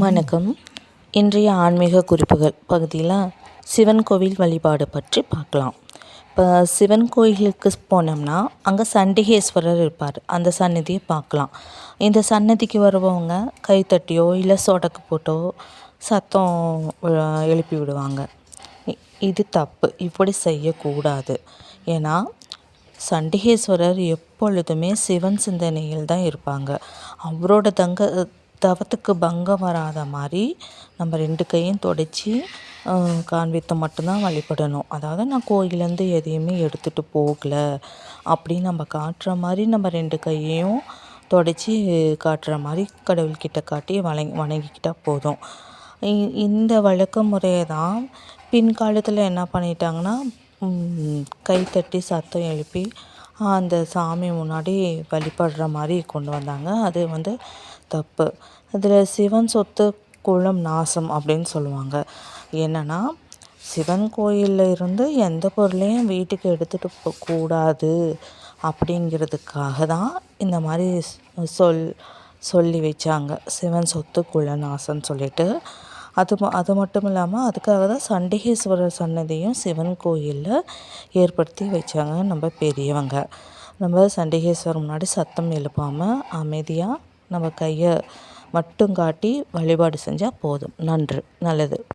வணக்கம். இன்றைய ஆன்மீக குறிப்புகள் பகுதியில் சிவன் கோவில் வழிபாடு பற்றி பார்க்கலாம். இப்போ சிவன் கோயிலுக்கு போனோம்னா அங்கே சண்டிகேஸ்வரர் இருப்பார். அந்த சன்னதியை பார்க்கலாம். இந்த சன்னதிக்கு வருபவங்க கைத்தட்டியோ இல்லை சொடக்கு போட்டோ சத்தம் எழுப்பி விடுவாங்க. இது தப்பு. இப்படி செய்யக்கூடாது. ஏன்னா சண்டிகேஸ்வரர் எப்பொழுதுமே சிவன் சிந்தனையில் தான் இருப்பாங்க. அவரோட தங்க தவத்துக்கு பங்கம் வராத மாதிரி நம்ம ரெண்டு கையும் தொடச்சி காண்பித்து மட்டும்தான் வழிபடணும். அதாவது நான் கோயிலேருந்து எதையுமே எடுத்துகிட்டு போகல. அப்படின்னு நம்ம காட்டுற மாதிரி நம்ம ரெண்டு கையையும் தொடச்சி காட்டுற மாதிரி கடவுள்கிட்ட காட்டி வணங்கி வணங்கிக்கிட்டால் போதும். இந்த வழக்க முறையை தான் பின்காலத்தில் என்ன பண்ணிட்டாங்கன்னா கைத்தட்டி சத்தம் எழுப்பி அந்த சாமி முன்னாடி வழிபடுற மாதிரி கொண்டு வந்தாங்க. அது வந்து தப்பு. அதில் சிவன் சொத்து குலம் நாசம் அப்படின்னு சொல்லுவாங்க. என்னென்னா சிவன் கோயிலில் இருந்து எந்த பொருளையும் வீட்டுக்கு எடுத்துகிட்டு போகக்கூடாது அப்படிங்கிறதுக்காக தான் இந்த மாதிரி சொல் சொல்லி வச்சாங்க. சிவன் சொத்து குல நாசம்னு சொல்லிட்டு. அது அது மட்டும் இல்லாமல் அதுக்காக தான் சண்டிகேஸ்வரர் சன்னதியும் சிவன் கோயிலில் ஏற்படுத்தி வச்சாங்க நம்ம பெரியவங்க. நம்ம சண்டிகேஸ்வரர் முன்னாடி சத்தம் எழுப்பாமல் அமைதியாக நம்ம கையை மட்டும் காட்டி வழிபாடு செஞ்சால் போதும். நன்று. நல்லது.